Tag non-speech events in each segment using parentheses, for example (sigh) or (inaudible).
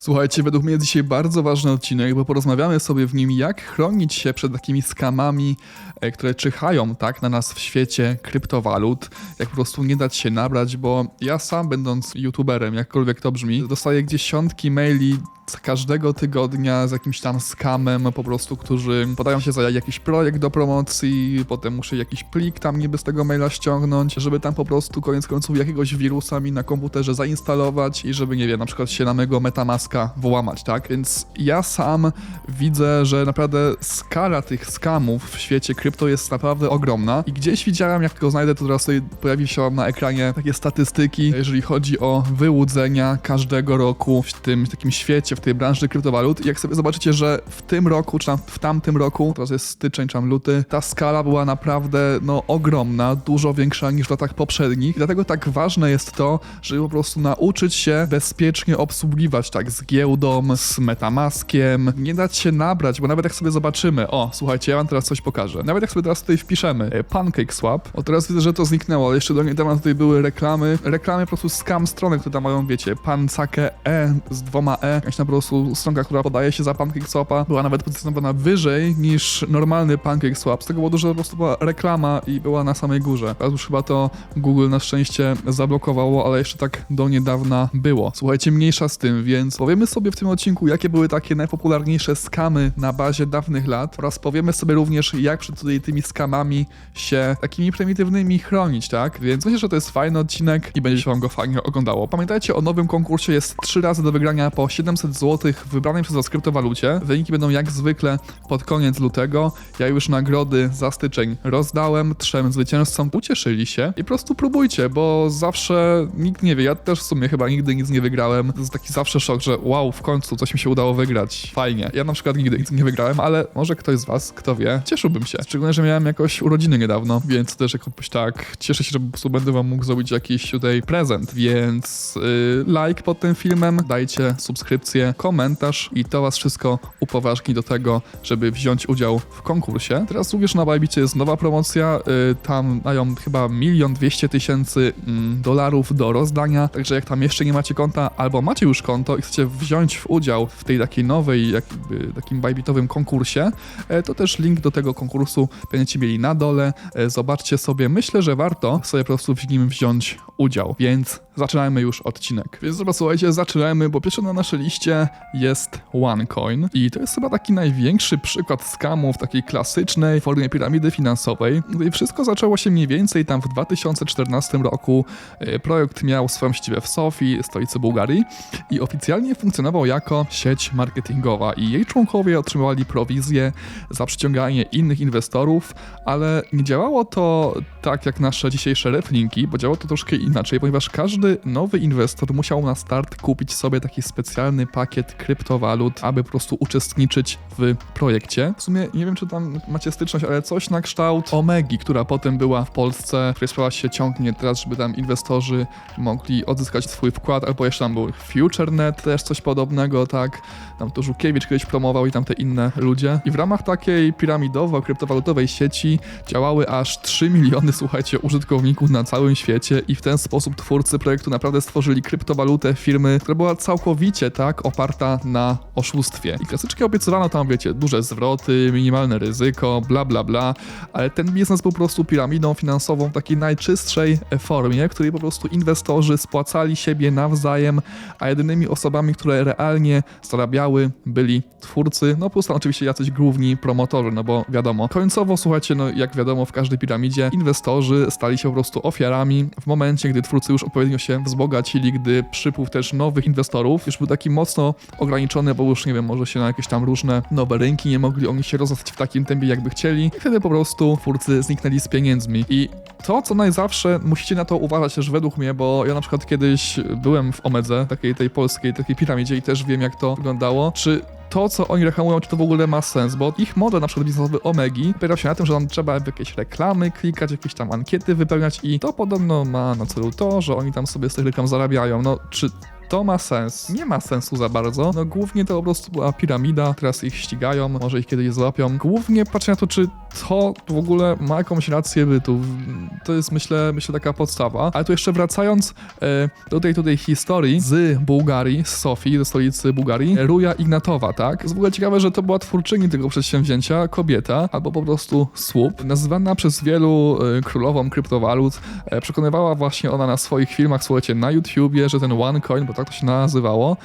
Słuchajcie, według mnie jest dzisiaj bardzo ważny odcinek, bo porozmawiamy sobie w nim, jak chronić się przed takimi skamami, e, które czyhają tak na nas w świecie kryptowalut, jak po prostu nie dać się nabrać, bo ja sam będąc youtuberem, jakkolwiek to brzmi, dostaję dziesiątki maili każdego tygodnia z jakimś tam skamem po prostu, którzy podają się za jakiś projekt do promocji, potem muszę jakiś plik tam niby z tego maila ściągnąć, żeby tam po prostu koniec końców jakiegoś wirusa mi na komputerze zainstalować i żeby, nie wiem, na przykład się na mego Metamaska włamać, tak? Więc ja sam widzę, że naprawdę skala tych skamów w świecie krypto jest naprawdę ogromna i gdzieś widziałem, jak tylko znajdę, to teraz sobie pojawi się na ekranie takie statystyki, jeżeli chodzi o wyłudzenia każdego roku w tym takim świecie, w tej branży kryptowalut. Jak sobie zobaczycie, że w tym roku, czy tam w tamtym roku, teraz jest styczeń, czy tam luty, ta skala była naprawdę no ogromna, dużo większa niż w latach poprzednich. Dlatego tak ważne jest to, żeby po prostu nauczyć się bezpiecznie obsługiwać tak z giełdą, z Metamaskiem, nie dać się nabrać, bo nawet jak sobie zobaczymy, o, słuchajcie, ja wam teraz coś pokażę. Nawet jak sobie teraz tutaj wpiszemy e, PancakeSwap, o teraz widzę, że to zniknęło, ale jeszcze do niedawna tutaj były reklamy, reklamy po prostu scam strony, które tam mają, wiecie, pancake e z dwoma e, jakaś tam po prostu stronka, która podaje się za PancakeSwapa, była nawet pozycjonowana wyżej niż normalny PancakeSwap, z tego powodu, że po prostu była reklama i była na samej górze. Teraz już chyba to Google na szczęście zablokowało, ale jeszcze tak do niedawna było. Słuchajcie, mniejsza z tym, więc powiemy sobie w tym odcinku, jakie były takie najpopularniejsze skamy na bazie dawnych lat oraz powiemy sobie również, jak przed tutaj tymi skamami się takimi prymitywnymi chronić, tak? Więc myślę, że to jest fajny odcinek i będzie się wam go fajnie oglądało. Pamiętajcie o nowym konkursie, jest 3 razy do wygrania po 700 zł w wybranej przez was kryptowalucie. Wyniki będą jak zwykle pod koniec lutego. Ja już nagrody za styczeń rozdałem, trzem zwycięzcom ucieszyli się i po prostu próbujcie, bo zawsze nikt nie wie, ja też w sumie chyba nigdy nic nie wygrałem. To jest taki zawsze szok, że wow, w końcu coś mi się udało wygrać. Fajnie. Ja na przykład nigdy nic nie wygrałem, ale może ktoś z was, kto wie, cieszyłbym się. Szczególnie, że miałem jakoś urodziny niedawno, więc też jakoś tak cieszę się, że po prostu będę wam mógł zrobić jakiś tutaj prezent, więc yy, like pod tym filmem, dajcie subskrypcję, komentarz i to was wszystko upoważni do tego, żeby wziąć udział w konkursie. Teraz również na Bajbicie jest nowa promocja, yy, tam mają chyba milion dwieście tysięcy mm, dolarów do rozdania, także jak tam jeszcze nie macie konta, albo macie już konto i chcecie wziąć udział w tej takiej nowej, jakby takim bajbitowym konkursie, e, to też link do tego konkursu będziecie mieli na dole. E, Zobaczcie sobie, myślę, że warto sobie po prostu w nim wziąć udział, więc zaczynajmy już odcinek. Więc dobra, słuchajcie, zaczynajmy, bo pierwszy na naszej liście jest OneCoin i to jest chyba taki największy przykład skamu w takiej klasycznej formie piramidy finansowej. No I wszystko zaczęło się mniej więcej tam w 2014 roku. E, Projekt miał swoją siedzibę w Sofii, stolicy Bułgarii i oficjalnie funkcjonował jako sieć marketingowa i jej członkowie otrzymywali prowizję za przyciąganie innych inwestorów, ale nie działało to tak jak nasze dzisiejsze reflinki, bo działało to troszkę inaczej, ponieważ każdy nowy inwestor musiał na start kupić sobie taki specjalny pakiet kryptowalut, aby po prostu uczestniczyć w projekcie. W sumie nie wiem, czy tam macie styczność, ale coś na kształt Omegi, która potem była w Polsce, której sprawa się ciągnie teraz, żeby tam inwestorzy mogli odzyskać swój wkład, albo jeszcze tam był FutureNet, też coś podobnego, tak. Tam to Żukiewicz kiedyś promował i tam te inne ludzie. I w ramach takiej piramidowo-kryptowalutowej sieci działały aż 3 miliony, słuchajcie, użytkowników na całym świecie i w ten sposób twórcy projektu naprawdę stworzyli kryptowalutę firmy, która była całkowicie, tak, oparta na oszustwie. I klasycznie obiecywano tam, wiecie, duże zwroty, minimalne ryzyko, bla, bla, bla, ale ten biznes był po prostu piramidą finansową w takiej najczystszej formie, w której po prostu inwestorzy spłacali siebie nawzajem, a jedynymi osobami, które realnie zarabiały, byli twórcy, no plus tam oczywiście jacyś główni promotorzy, no bo wiadomo. Końcowo, słuchajcie, no jak wiadomo w każdej piramidzie, inwestorzy stali się po prostu ofiarami w momencie, gdy twórcy już odpowiednio się wzbogacili, gdy przypływ też nowych inwestorów już był taki mocno ograniczony, bo już nie wiem, może się na jakieś tam różne nowe rynki nie mogli oni się rozrastać w takim tempie, jakby chcieli i wtedy po prostu twórcy zniknęli z pieniędzmi. I to, co najzawsze musicie na to uważać też według mnie, bo ja na przykład kiedyś byłem w Omedze, takiej tej polskiej, takiej piramidzie i też wiem, jak to wyglądało. Czy to, co oni reklamują, czy to w ogóle ma sens, bo ich model na przykład biznesowy Omegi opiera się na tym, że tam trzeba w jakieś reklamy klikać, jakieś tam ankiety wypełniać i to podobno ma na celu to, że oni tam sobie z tych reklam zarabiają. No, czy to ma sens? Nie ma sensu za bardzo. No głównie to po prostu była piramida, teraz ich ścigają, może ich kiedyś złapią. Głównie patrzę na to, czy to w ogóle ma jakąś rację bytu. To jest myślę, myślę taka podstawa. Ale tu jeszcze wracając e, do tej tutaj historii z Bułgarii, z Sofii, ze stolicy Bułgarii, Ruja Ignatowa, tak? Jest w ogóle ciekawe, że to była twórczyni tego przedsięwzięcia, kobieta, albo po prostu słup, nazywana przez wielu e, królową kryptowalut. E, przekonywała właśnie ona na swoich filmach, słuchajcie, na YouTubie, że ten OneCoin, bo tak to się nazywało,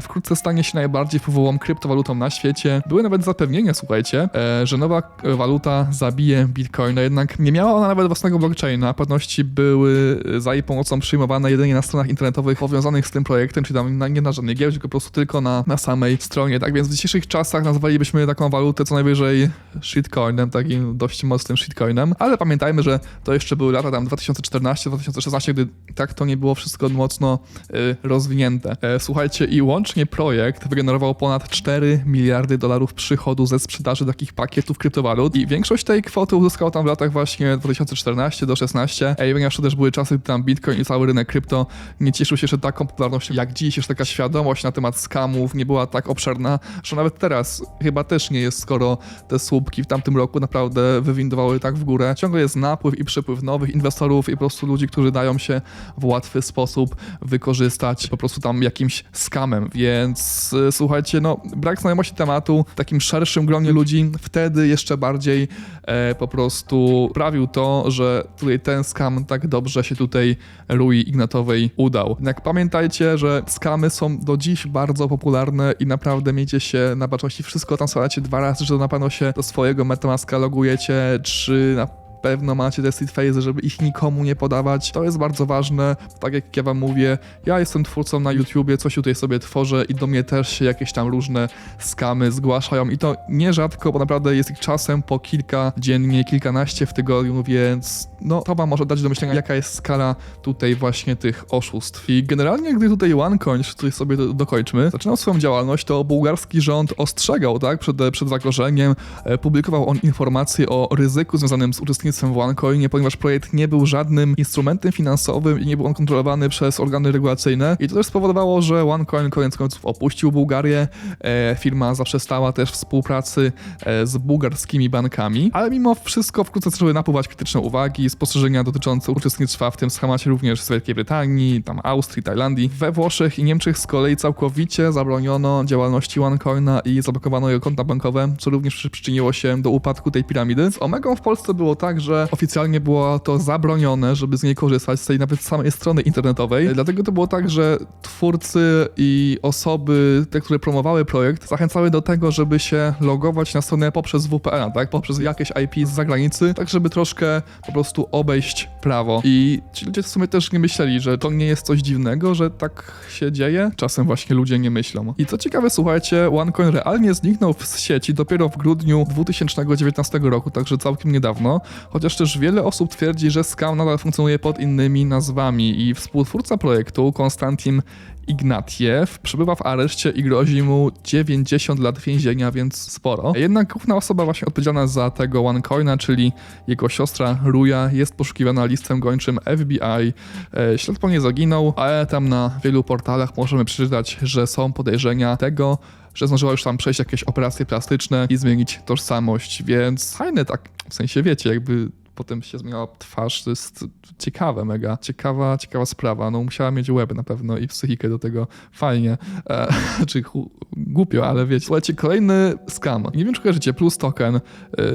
wkrótce stanie się najbardziej wpływową kryptowalutą na świecie. Były nawet zapewnienia, słuchajcie, że nowa e, waluta zabije Bitcoina, jednak nie miała ona nawet własnego blockchaina. Płatności były za jej pomocą przyjmowane jedynie na stronach internetowych powiązanych z tym projektem, czyli tam na, nie na żadnej giełdzie, tylko po prostu tylko na, na samej stronie. Tak więc w dzisiejszych czasach nazwalibyśmy taką walutę co najwyżej shitcoinem, takim dość mocnym shitcoinem, ale pamiętajmy, że to jeszcze były lata tam 2014-2016, gdy tak to nie było wszystko mocno y, rozwinięte. E, słuchajcie, i łącznie projekt wygenerował ponad 4 miliardy dolarów przychodu ze sprzedaży takich pakietów kryptowalut i większość tej kwoty uzyskał tam w latach właśnie 2014 do 16, e, ponieważ to też były czasy, gdy tam Bitcoin i cały rynek krypto nie cieszył się jeszcze taką popularnością jak dziś, jeszcze taka świadomość na temat skamów nie była tak obszerna, że nawet teraz chyba też nie jest, skoro te słupki w tamtym roku naprawdę wywindowały tak w górę. Ciągle jest napływ i przepływ nowych inwestorów i po prostu ludzi, którzy dają się w łatwy sposób wykorzystać po prostu tam jakimś skamem, więc y, słuchajcie, no brak znajomości tematu w takim szerszym gronie ludzi wtedy jeszcze bardziej e, po prostu sprawił to, że tutaj ten skam tak dobrze się tutaj Rui Ignatowej udał. Jednak pamiętajcie, że skamy są do dziś bardzo popularne i naprawdę miejcie się na baczności. Wszystko tam słuchajcie dwa razy, że na pewno się do swojego Metamaska logujecie, czy na pewno macie te seed phase, żeby ich nikomu nie podawać. To jest bardzo ważne. Tak jak ja wam mówię, ja jestem twórcą na YouTubie, coś tutaj sobie tworzę i do mnie też się jakieś tam różne skamy zgłaszają i to nierzadko, bo naprawdę jest ich czasem po kilka dziennie, kilkanaście w tygodniu, więc no to wam może dać do myślenia, jaka jest skala tutaj właśnie tych oszustw. I generalnie, gdy tutaj OneCoin, tutaj sobie do, dokończmy, zaczynał swoją działalność, to bułgarski rząd ostrzegał, tak, przed, przed zagrożeniem, e, publikował on informacje o ryzyku związanym z uczestnictwem w OneCoinie, ponieważ projekt nie był żadnym instrumentem finansowym i nie był on kontrolowany przez organy regulacyjne. I to też spowodowało, że OneCoin koniec końców opuścił Bułgarię. E, firma zaprzestała też współpracy e, z bułgarskimi bankami, ale mimo wszystko wkrótce zaczęły napływać krytyczne uwagi, spostrzeżenia dotyczące uczestnictwa w tym schemacie również z Wielkiej Brytanii, tam Austrii, Tajlandii. We Włoszech i Niemczech z kolei całkowicie zabroniono działalności OneCoina i zablokowano jego konta bankowe, co również przy- przyczyniło się do upadku tej piramidy. Z Omegą w Polsce było tak, że oficjalnie było to zabronione, żeby z niej korzystać, z tej nawet samej strony internetowej. Dlatego to było tak, że twórcy i osoby, te, które promowały projekt, zachęcały do tego, żeby się logować na stronę poprzez VPN, tak? Poprzez jakieś IP z zagranicy, tak żeby troszkę po prostu obejść prawo. I ci ludzie w sumie też nie myśleli, że to nie jest coś dziwnego, że tak się dzieje. Czasem właśnie ludzie nie myślą. I co ciekawe, słuchajcie, OneCoin realnie zniknął z sieci dopiero w grudniu 2019 roku, także całkiem niedawno, chociaż też wiele osób twierdzi, że scam nadal funkcjonuje pod innymi nazwami i współtwórca projektu, Konstantin Ignatiew, przebywa w areszcie i grozi mu 90 lat więzienia, więc sporo. Jednak główna osoba właśnie odpowiedzialna za tego OneCoina, czyli jego siostra Ruja, jest poszukiwana listem gończym FBI. E, Ślad po niej zaginął, ale tam na wielu portalach możemy przeczytać, że są podejrzenia tego, że zdążyła już tam przejść jakieś operacje plastyczne i zmienić tożsamość, więc fajne tak, w sensie wiecie, jakby potem się zmieniała twarz, to jest ciekawe mega, ciekawa, ciekawa sprawa, no musiała mieć łeb na pewno i psychikę do tego, fajnie, e, (laughs) czy chu- głupio, ale wiecie. Słuchajcie, kolejny scam, nie wiem czy kojarzycie, Plus Token, e,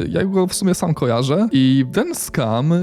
ja go w sumie sam kojarzę. I ten scam e,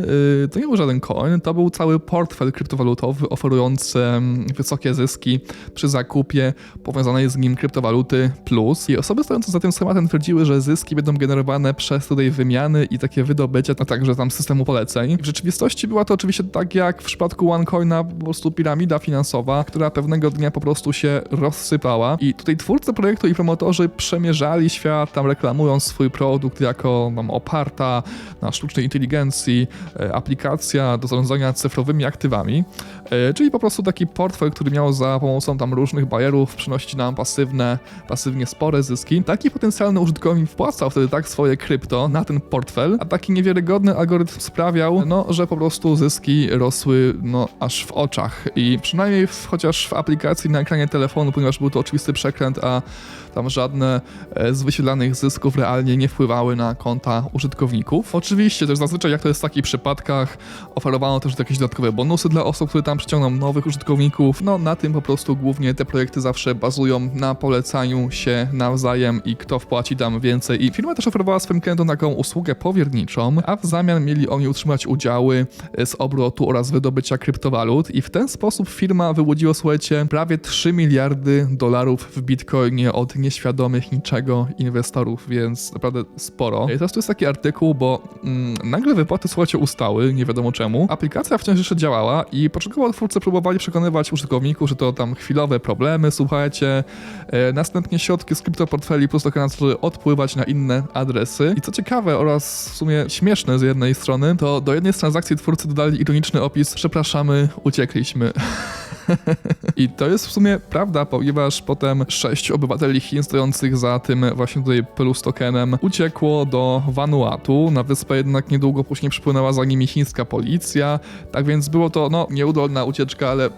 to nie był żaden coin, to był cały portfel kryptowalutowy oferujący mm, wysokie zyski przy zakupie powiązanej z nim kryptowaluty Plus. I osoby stojące za tym schematem twierdziły, że zyski będą generowane przez tutaj wymiany i takie wydobycie, a także tam systemu poleceń. W rzeczywistości była to oczywiście tak jak w przypadku OneCoina po prostu piramida finansowa, która pewnego dnia po prostu się rozsypała i tutaj twórcy projektu i promotorzy przemierzali świat, tam reklamując swój produkt jako tam, oparta na sztucznej inteligencji e, aplikacja do zarządzania cyfrowymi aktywami, e, czyli po prostu taki portfel, który miał za pomocą tam różnych bajerów przynosić nam pasywne, pasywnie spore zyski. Taki potencjalny użytkownik wpłacał wtedy tak swoje krypto na ten portfel, a taki niewiarygodny algorytm sprawiał, no, że po prostu zyski rosły no, aż w oczach i przynajmniej w, chociaż w aplikacji na ekranie telefonu, ponieważ był to oczywisty przekręt, a tam żadne e, z wyświetlanych zysków realnie nie wpływały na konta użytkowników. Oczywiście też zazwyczaj jak to jest w takich przypadkach oferowano też jakieś dodatkowe bonusy dla osób, które tam przyciągną nowych użytkowników. No na tym po prostu głównie te projekty zawsze bazują na polecaniu się nawzajem i kto wpłaci tam więcej. I firma też oferowała swoim klientom taką usługę powierniczą, a w zamian mieli oni utrzymać udziały z obrotu oraz wydobycia kryptowalut i w ten sposób firma wyłudziła, słuchajcie, prawie 3 miliardy dolarów w bitcoinie od nieświadomych niczego inwestorów, więc naprawdę sporo. I teraz tu jest taki artykuł, bo mm, nagle wypłaty, słuchajcie, ustały, nie wiadomo czemu. Aplikacja wciąż jeszcze działała i początkowo twórcy próbowali przekonywać użytkowników, że to tam chwilowe problemy, słuchajcie. E, następnie środki z kryptoportfeli plus tokena zaczęły odpływać na inne adresy. I co ciekawe oraz w sumie śmieszne z jednej strony, to do jednej z transakcji twórcy dodali ironiczny opis przepraszamy, uciekliśmy. (laughs) I to jest w sumie prawda, ponieważ potem sześć obywateli Chin stojących za tym właśnie tutaj plus tokenem uciekło do Vanuatu. Na wyspę jednak niedługo później przypłynęła za nimi chińska policja. Tak więc było to, no, nieudolna ucieczka, ale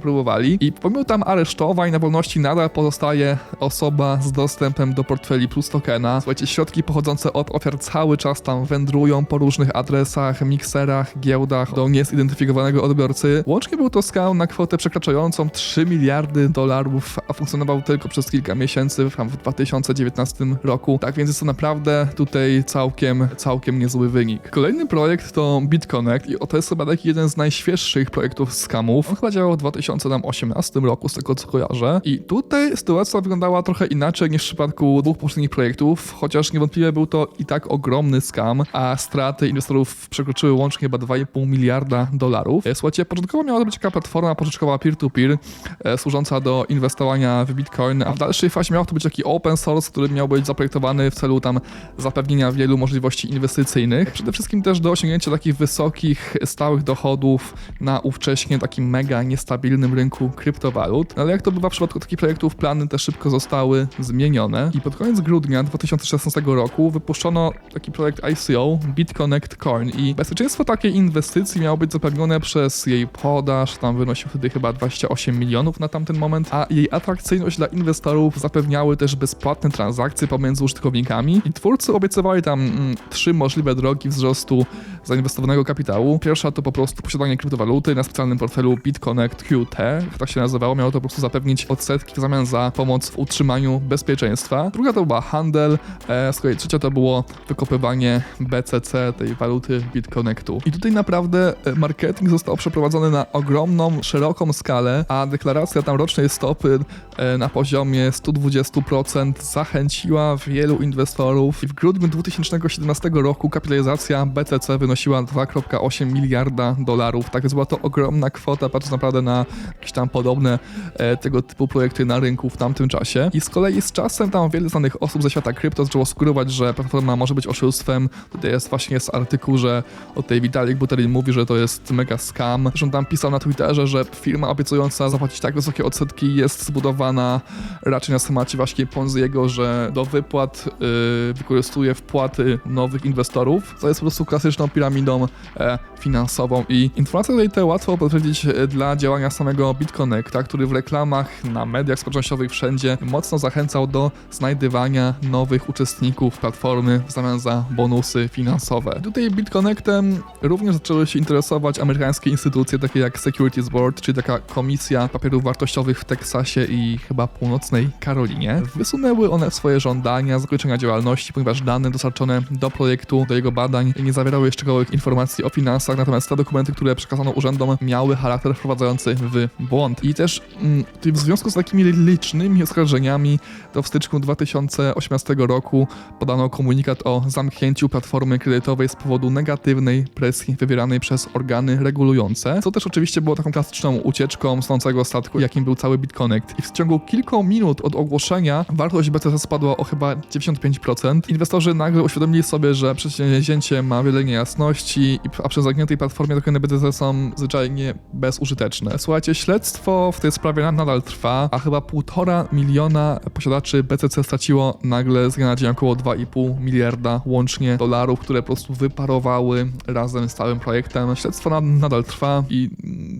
próbowali. I pomimo tam aresztowań na wolności nadal pozostaje osoba z dostępem do portfeli plus tokena. Słuchajcie, środki pochodzące od ofiar cały czas tam wędrują po różnych adresach, mikserach, giełdach do niezidentyfikowanego odbiorcy. Łącznie był to skał na kwotę przekraczającą 3 miliardy dolarów, a funkcjonował tylko przez kilka miesięcy w 2019 roku. Tak więc jest to naprawdę tutaj całkiem, całkiem niezły wynik. Kolejny projekt to BitConnect i to jest chyba taki jeden z najświeższych projektów skamów. On chyba działał w 2018 roku, z tego co kojarzę. I tutaj sytuacja wyglądała trochę inaczej niż w przypadku dwóch poprzednich projektów, chociaż niewątpliwie był to i tak ogromny skam, a straty inwestorów przekroczyły łącznie chyba 2,5 miliarda dolarów. Słuchajcie, początkowo miała to być taka platforma pożyczkowa peer-to-peer, e, służąca do inwestowania w Bitcoin, a w dalszej fazie miał to być taki open source, który miał być zaprojektowany w celu tam zapewnienia wielu możliwości inwestycyjnych. Przede wszystkim też do osiągnięcia takich wysokich, stałych dochodów na ówcześnie takim mega niestabilnym rynku kryptowalut. Ale jak to bywa w przypadku takich projektów, plany te szybko zostały zmienione i pod koniec grudnia 2016 roku wypuszczono taki projekt ICO BitConnect Coin i bezpieczeństwo takiej inwestycji miało być zapewnione przez jej podaż, tam wynosił wtedy chyba 28 milionów na tamten moment, a jej atrakcyjność dla inwestorów zapewniały też bezpłatne transakcje pomiędzy użytkownikami i twórcy obiecywali tam mm, trzy możliwe drogi wzrostu zainwestowanego kapitału. Pierwsza to po prostu posiadanie kryptowaluty na specjalnym portfelu BitConnect QT, jak tak się nazywało, miało to po prostu zapewnić odsetki w zamian za pomoc w utrzymaniu bezpieczeństwa. Druga to była handel, e, z kolei trzecia to było wykopywanie BCC, tej waluty BitConnectu. I tutaj naprawdę e, marketing został przeprowadzony na ogromną, szeroką skalę, a deklaracja tam rocznej stopy e, na poziomie 120% zachęciła wielu inwestorów. W grudniu 2017 roku kapitalizacja BTC wynosiła 2,8 miliarda dolarów. Tak więc była to ogromna kwota, patrząc naprawdę na jakieś tam podobne e, tego typu projekty na rynku w tamtym czasie. I z kolei z czasem tam wiele znanych osób ze świata krypto zaczęło sugerować, że platforma może być oszustwem. Tutaj jest właśnie z artykuł, że o tej Vitalik Buterin mówi, że to jest mega scam. Zresztą tam pisał na Twitterze, że firma obiecująca zapłacić tak wysokie odsetki jest zbudowana raczej na schemacie właśnie Ponziego, że do wypłat yy, wykorzystuje wpłaty nowych inwestorów, co jest po prostu klasyczną piramidą e, finansową i informacje tutaj te łatwo potwierdzić e, dla działania samego BitConnecta, który w reklamach, na mediach społecznościowych wszędzie mocno zachęcał do znajdywania nowych uczestników platformy w zamian za bonusy finansowe. Tutaj BitConnectem również zaczęły się interesować amerykańskie instytucje takie jak Securities Board, czyli taka komisja papierów wartościowych w Teksasie i chyba północnej Karolinie. Wysunęły one swoje żądania zakończenia działalności, ponieważ dane dostarczone do projektu, do jego badań nie zawierały szczegółowych informacji o finansach, natomiast te dokumenty, które przekazano urzędom, miały charakter wprowadzający w błąd. I też mm, w związku z takimi licznymi oskarżeniami, to w styczniu 2018 roku podano komunikat o zamknięciu platformy kredytowej z powodu negatywnej presji wywieranej przez organy regulujące, co też oczywiście było taką klasyczną ucieczką sącego statku, jakim był cały BitConnect. I w ciągu kilku minut od ogłoszenia wartość BTC spadła o chyba 95%. Inwestorzy nagle uświadomili sobie, że przedsięwzięcie ma wiele niejasności, a przy zamkniętej platformie tokeny BTC są zwyczajnie bezużyteczne. Słuchajcie, śledztwo w tej sprawie nadal trwa, a chyba półtora miliona posiadaczy BTC straciło nagle z dnia na dzień około 2,5 miliarda łącznie dolarów, które po prostu wyparowały razem z całym projektem. Śledztwo nadal trwa i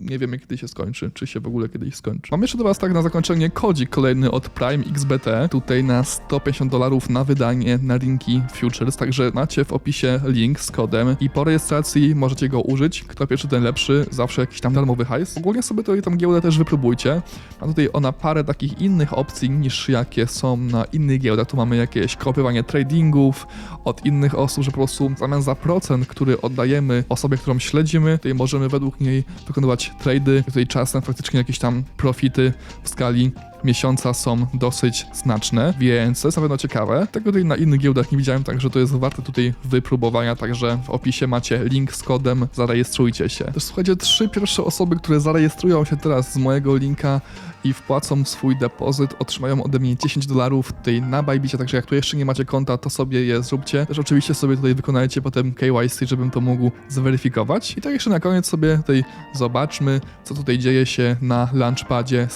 nie wiemy kiedy się skończy. Skończy, czy się w ogóle kiedyś skończy. Mam jeszcze do was tak na zakończenie kodzik kolejny od Prime XBT, tutaj na 150 dolarów na wydanie na linki Futures, także macie w opisie link z kodem i po rejestracji możecie go użyć. Kto pierwszy, ten lepszy, zawsze jakiś tam darmowy hajs. Ogólnie sobie tutaj tą giełdę też wypróbujcie. Ma tutaj ona parę takich innych opcji niż jakie są na innych giełdach. Tu mamy jakieś kopiowanie tradingów od innych osób, że po prostu w zamian za procent, który oddajemy osobie, którą śledzimy, tutaj możemy według niej wykonywać trady. Tutaj czasem faktycznie jakieś tam profity w skali miesiąca są dosyć znaczne, więc to jest na pewno ciekawe. Tego tutaj na innych giełdach nie widziałem, także to jest warte tutaj wypróbowania, także w opisie macie link z kodem, zarejestrujcie się. Też słuchajcie, trzy pierwsze osoby, które zarejestrują się teraz z mojego linka i wpłacą swój depozyt, otrzymają ode mnie 10 dolarów tutaj na Bajbicie, także jak tu jeszcze nie macie konta, to sobie je zróbcie. Też oczywiście sobie tutaj wykonajcie potem KYC, żebym to mógł zweryfikować. I tak jeszcze na koniec sobie tutaj zobaczmy, co tutaj dzieje się na launchpadzie.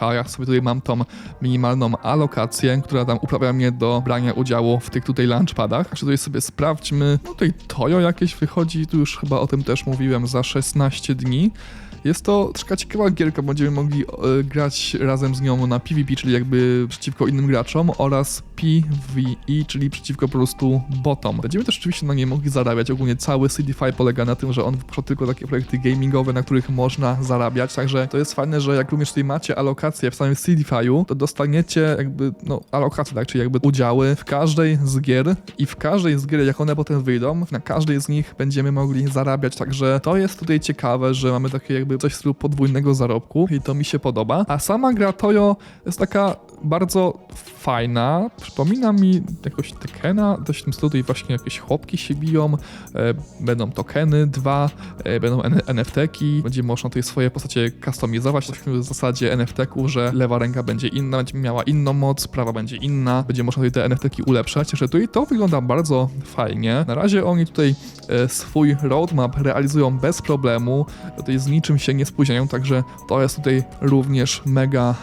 Ja sobie tutaj mam tą minimalną alokację, która tam uprawia mnie do brania udziału w tych tutaj launchpadach. Także tutaj sobie sprawdźmy. No tutaj Toyo jakieś wychodzi, tu już chyba o tym też mówiłem, za 16 dni. Jest to troszkę ciekawa gierka, będziemy mogli e, grać razem z nią na PvP, czyli jakby przeciwko innym graczom oraz PvE, czyli przeciwko po prostu botom. Będziemy też oczywiście na niej mogli zarabiać. Ogólnie cały CDFI polega na tym, że on wypuszcza tylko takie projekty gamingowe, na których można zarabiać, także to jest fajne, że jak również tutaj macie alokację w samym CDFi'u, to dostaniecie jakby, no, alokację, tak, czyli jakby udziały w każdej z gier i w każdej z gier, jak one potem wyjdą, na każdej z nich będziemy mogli zarabiać, także to jest tutaj ciekawe, że mamy takie jakby coś w stylu podwójnego zarobku i to mi się podoba. A sama gra Toyo jest taka bardzo fajna. Przypomina mi jakoś Tekena, dość w tym stylu tutaj właśnie jakieś chłopki się biją, e, będą tokeny dwa, e, będą NFT-ki, będzie można tutaj swoje postacie customizować, w zasadzie NFT-ku, że lewa ręka będzie inna, będzie miała inną moc, prawa będzie inna, będzie można tutaj te NFT-ki ulepszać, że tutaj to wygląda bardzo fajnie. Na razie oni tutaj e, swój roadmap realizują bez problemu, tutaj z niczym się nie spóźniają, także to jest tutaj również mega,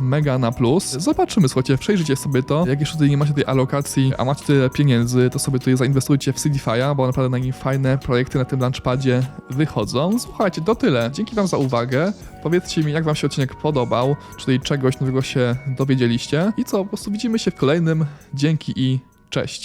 mega na plus. Zobaczymy, słuchajcie, przejrzyjcie sobie to. Jak jeszcze tutaj nie macie tej alokacji, a macie tyle pieniędzy, to sobie tutaj zainwestujcie w CDFi'a, bo naprawdę na nim fajne projekty na tym launchpadzie wychodzą. Słuchajcie, to tyle. Dzięki wam za uwagę. Powiedzcie mi, jak wam się odcinek podobał, czy tutaj czegoś nowego się dowiedzieliście. I co, po prostu widzimy się w kolejnym. Dzięki i cześć.